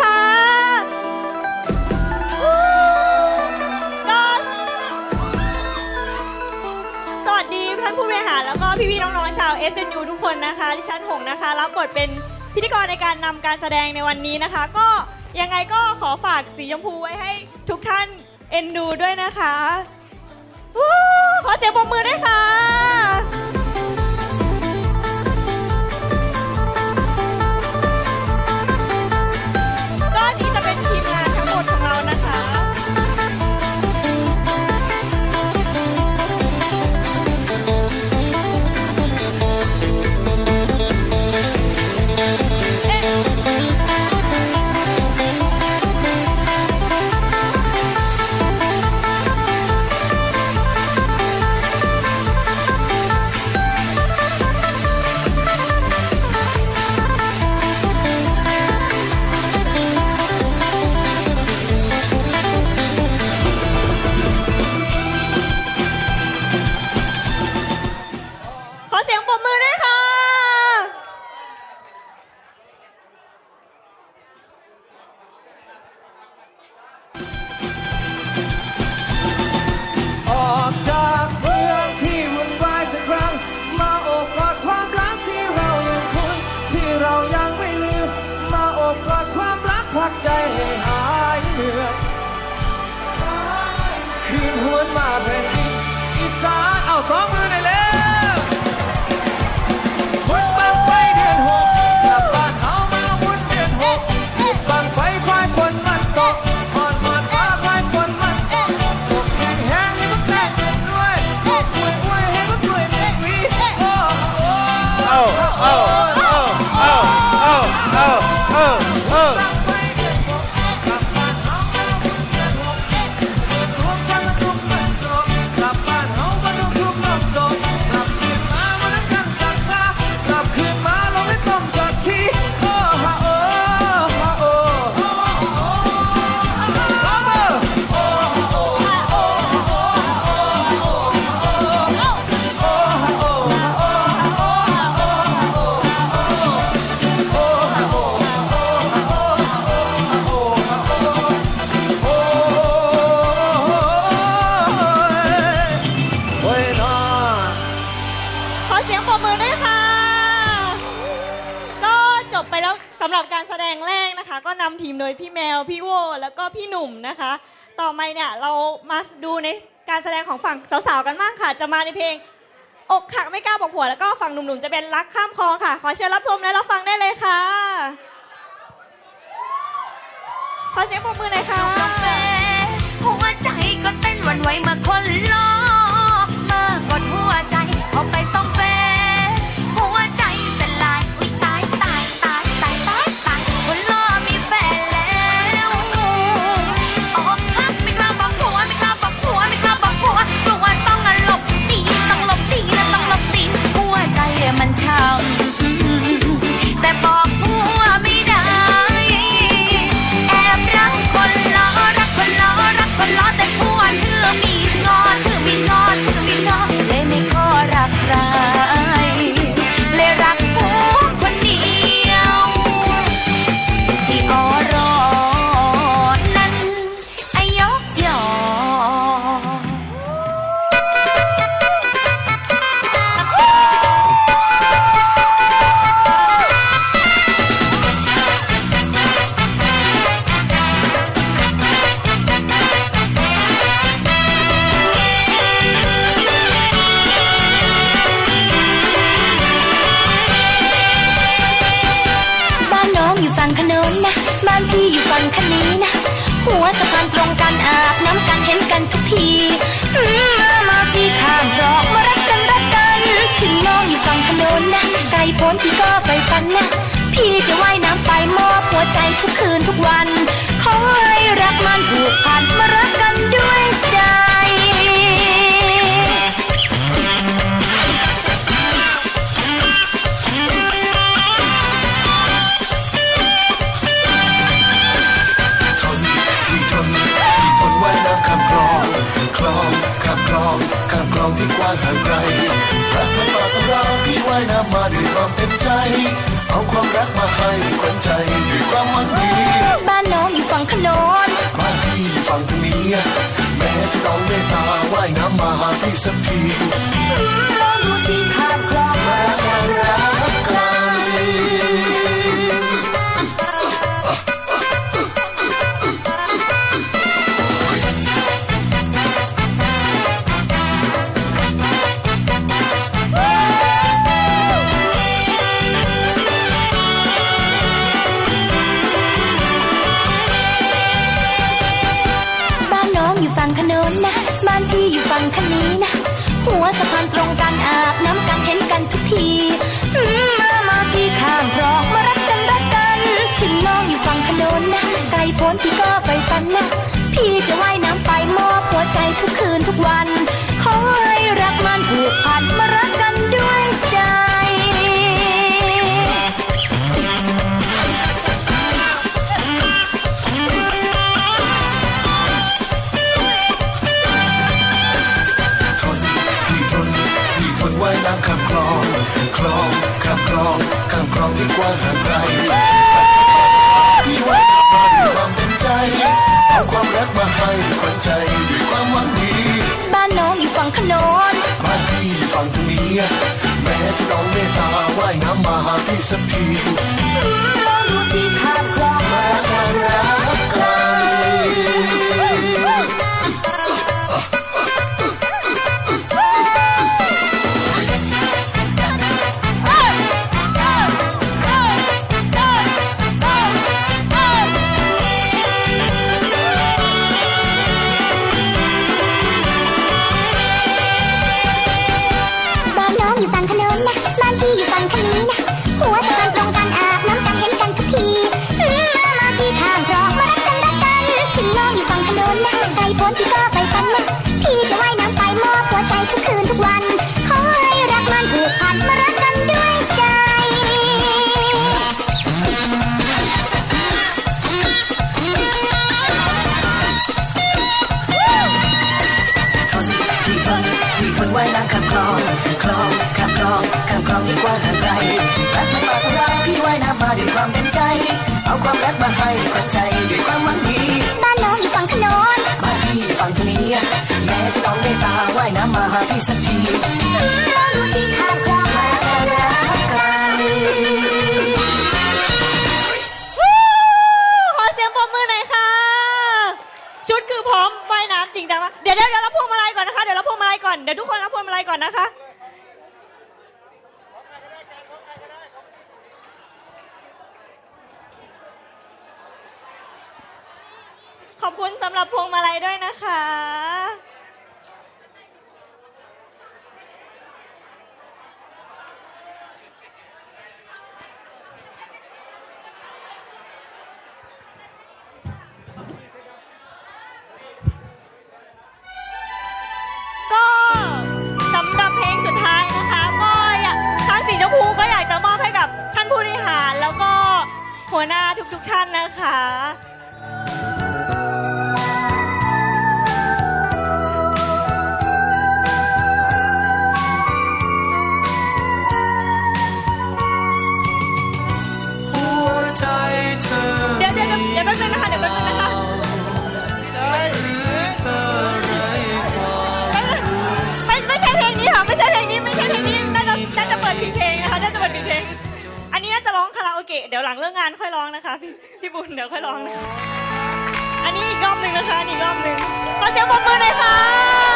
ค่ะ ก็สวัสดีท่านผู้บริหารแล้วก็พี่ๆน้องๆชาว SNU ทุกคนนะคะดิฉันหงนะคะ รับบทเป็นพิธีกรในการนำการแสดงในวันนี้นะคะ ก็ยังไงก็ขอฝากสีชมพูไว้ให้ทุกท่านเอ็นดูด้วยนะคะขอเสียงปรบมือด้วยค่ะ เสียงปรบมือด้วยค่ะ ก็จบไปแล้วสำหรับการแสดงแรกนะคะ ก็นำทีมโดยพี่แมว พี่โวแล้วก็พี่หนุ่มนะคะ ต่อมาเนี่ยเรามาดูในการแสดงของฝั่งสาวๆกันบ้างค่ะ จะมาในเพลง อกหักไม่กล้าบอกผัว แล้วก็ฝั่งหนุ่มๆจะเป็นรักข้ามคลองค่ะ ขอเชิญรับชมและรับฟังได้เลยค่ะ ขอเสียงปรบมือหน่อยค่ะ หัวใจก็เต้นหวันไหวมื่อ หัวสะพานตรงกันอาบน้ำกันเห็นกันทุกทีมามาที่ข้ามดอกมารักกันรักกัน ถึงน้องอยู่ฝั่งถนนนะไกลพ้นพี่ก็ไปฟันนะ พี่จะว่ายน้ำไปมอบหัวใจทุกคืนทุกวัน ขอให้รักมันผูกพันมารักกันด้วย แม้จะต้องเมตตาว่ายน้ำมาหาที่สักที พ้นพี่ก็ไปฝันนะ พี่จะว่ายน้ำไปมอบหัวใจทุกคืนทุกวันขอ รักมาให้ขวัญใจด้วยความหวังดีบ้านน้องอยู่ฝั่งถนนบ้านพี่อยู่ฝั่งตรงนี้แม้จะต้องเมตตาว่ายน้ำมาหาพี่สักทีลองดูสิข้ามคลอายน้ำข้ามคลองคลองข้ามคลองข้ามคลองที่กว้างห่างไกลรักมันมาของเราพี่ว่ายน้ำมาด้วยความเต็มใจ เอาความรักมาให้ขวัญใจด้วยความหวังดีบ้านน้องอยู่ฝั่งถนนบ้านพี่ฝั่งทางนี้แม้จะต้องเมตตาว่ายน้ำมาหาพี่สักทีลองดูสิข้ามคลองมาแล้วรักกันชุดคือพร้อมว่ายน้ำจริงจังมากเดี๋ยวเดี๋ยวเรับพวงมาลัยก่อนนะคะ ยวรับพวงมาลัยก่อน เดี๋ยวทุกคนรับพวงมาลัยก่อนนะคะขอบคุณสำหรับพวงมาลัยด้วยนะคะ หัวหน้าทุกๆท่านนะคะ เกะเดี๋ยวหลังเลิกงานค่อยร้องนะคะ พี่พี่บุญเดี๋ยวค่อยร้องนะคะ อันนี้อีกรอบหนึ่งนะคะอีกรอบหนึ่งขอเสียงปรบมือหน่อยค่ะ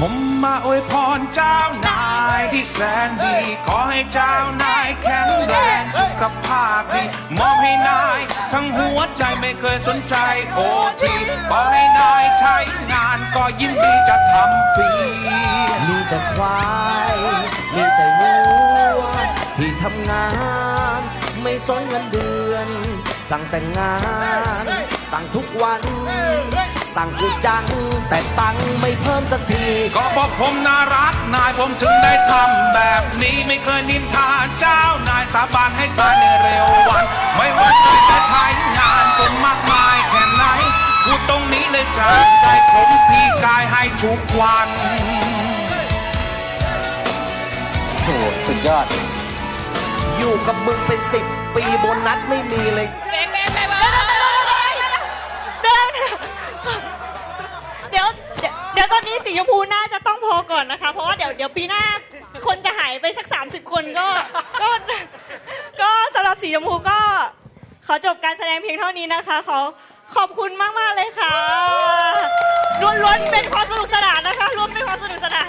ผมมาอวยพรเจ้านายที่แสนดี ขอให้เจ้านายแข็งแรงสุขภาพดีมอบให้นาย ทั้งหัวใจไม่เคยสนใจโอทีขอให้นายใช้งานก็ยินดีจะทำฟรีมีแต่ควายมีแต่วัวที่ทำงาน ไม่สนเงินเดือน สั่งแต่งงาน สั่งทุกวัน สั่งกูจัง แต่ตังค์ไม่เพิ่มสักที ก็บอกผมน่ารักนายผมถึงได้ทำแบบนี้ไม่เคยนินทาเจ้านายสาบานให้ตายในเร็ววัน ไม่ว่าใครจะใช้งานผมมากมายแค่ไหนพูดตรงนี้เลยจากใจผมพี่กายให้ทุกวันหสุดยอด อยู่กับมึงเป็นสิบปีโบนัสไม่มีเลย ดี๋ยวเดี๋ยวตอนนี้สีชมพูน่าจะต้องพอก่อนนะคะ เพราะว่าเดี๋ยวเดี๋ยวปีหน้าคนจะหายไปสัก 30 คนก็ ก็ก็สำหรับสีชมพูก็ ขอจบการแสดงเพียงเท่านี้นะคะ ขอขอบคุณมากๆเลยค่ะล้วนๆเป็นความสนุกสนาน